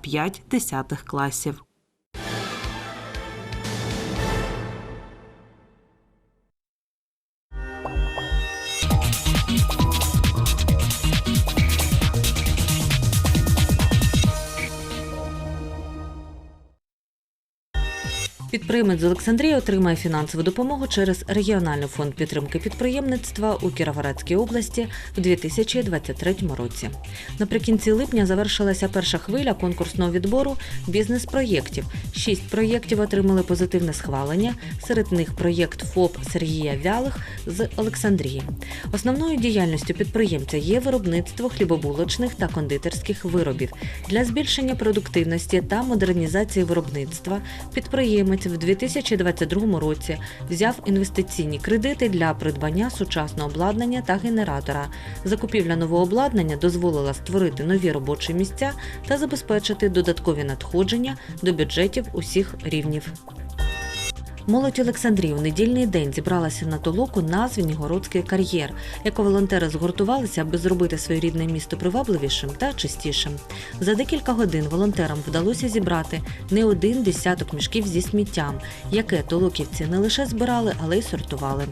5 десятих класів. Підприємець з Олександрії отримає фінансову допомогу через регіональний фонд підтримки підприємництва у Кіровоградській області в 2023 році. Наприкінці липня завершилася перша хвиля конкурсного відбору бізнес-проєктів. Шість проєктів отримали позитивне схвалення. Серед них проєкт ФОП Сергія Вялих з Олександрії. Основною діяльністю підприємця є виробництво хлібобулочних та кондитерських виробів. Для збільшення продуктивності та модернізації виробництва підприємець в 2022 році взяв інвестиційні кредити для придбання сучасного обладнання та генератора. Закупівля нового обладнання дозволила створити нові робочі місця та забезпечити додаткові надходження до бюджетів усіх рівнів. Молодь Олександрії у недільний день зібралася на толоку на Звенігородський кар'єр. Еко-волонтери згуртувалися, аби зробити своє рідне місто привабливішим та чистішим. За декілька годин волонтерам вдалося зібрати не один десяток мішків зі сміттям, яке толоківці не лише збирали, але й сортували.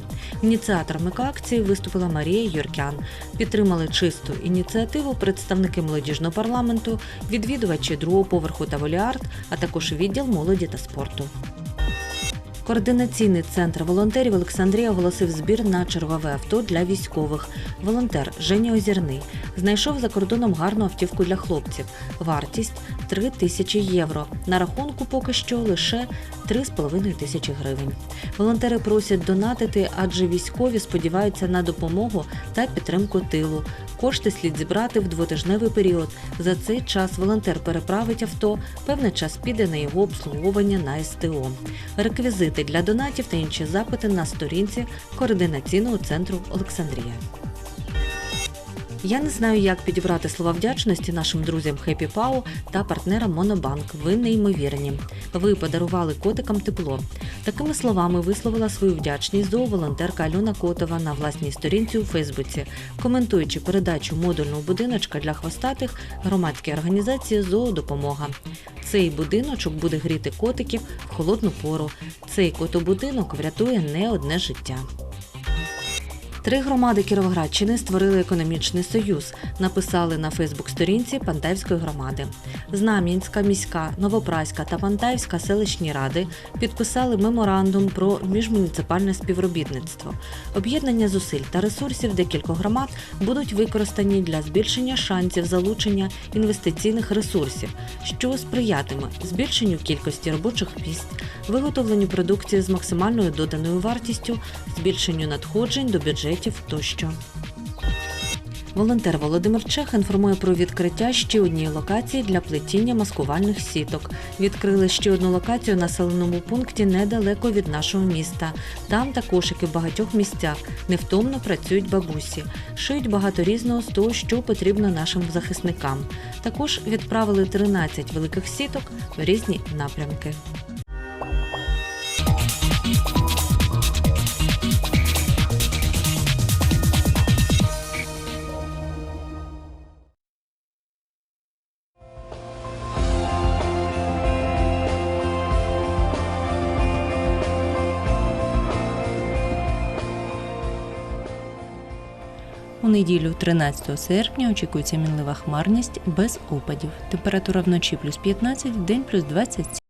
Ініціаторами акції виступила Марія Юркян. Підтримали чисту ініціативу представники молодіжного парламенту, відвідувачі другого поверху та воліарт, а також відділ молоді та спорту. Координаційний центр волонтерів Олександрія оголосив збір на чергове авто для військових. Волонтер Женя Озірний знайшов за кордоном гарну автівку для хлопців. Вартість 3 тисячі євро. На рахунку поки що лише 3,5 тисячі гривень. Волонтери просять донатити, адже військові сподіваються на допомогу та підтримку тилу. Кошти слід зібрати в двотижневий період. За цей час волонтер переправить авто, певний час піде на його обслуговування на СТО. Реквізити для донатів та інші запити на сторінці координаційного центру Олександрія. Я не знаю, як підібрати слова вдячності нашим друзям Happy Pau та партнерам Монобанк. Ви неймовірні. Ви подарували котикам тепло. Такими словами висловила свою вдячність зооволонтерка Альона Котова на власній сторінці у Фейсбуці, коментуючи передачу модульного будиночка для хвостатих громадської організації Зоодопомога. Цей будиночок буде гріти котиків в холодну пору. Цей котобудинок врятує не одне життя. Три громади Кіровоградщини створили економічний союз. Написали на Фейсбук-сторінці Пантаївської громади. Знам'янська міська, Новопраська та Пантаївська селищні ради підписали меморандум про міжмуніципальне співробітництво. Об'єднання зусиль та ресурсів декількох громад будуть використані для збільшення шансів залучення інвестиційних ресурсів, що сприятиме збільшенню кількості робочих місць, виготовленню продукції з максимальною доданою вартістю, збільшенню надходжень до бюджетів тощо. Волонтер Володимир Чех інформує про відкриття ще однієї локації для плетіння маскувальних сіток. Відкрили ще одну локацію в населеному пункті недалеко від нашого міста. Там також, як і в багатьох місцях, невтомно працюють бабусі, шиють багато різного з того, що потрібно нашим захисникам. Також відправили 13 великих сіток в різні напрямки. У неділю, 13 серпня, очікується мінлива хмарність без опадів. Температура вночі плюс 15, день плюс 27.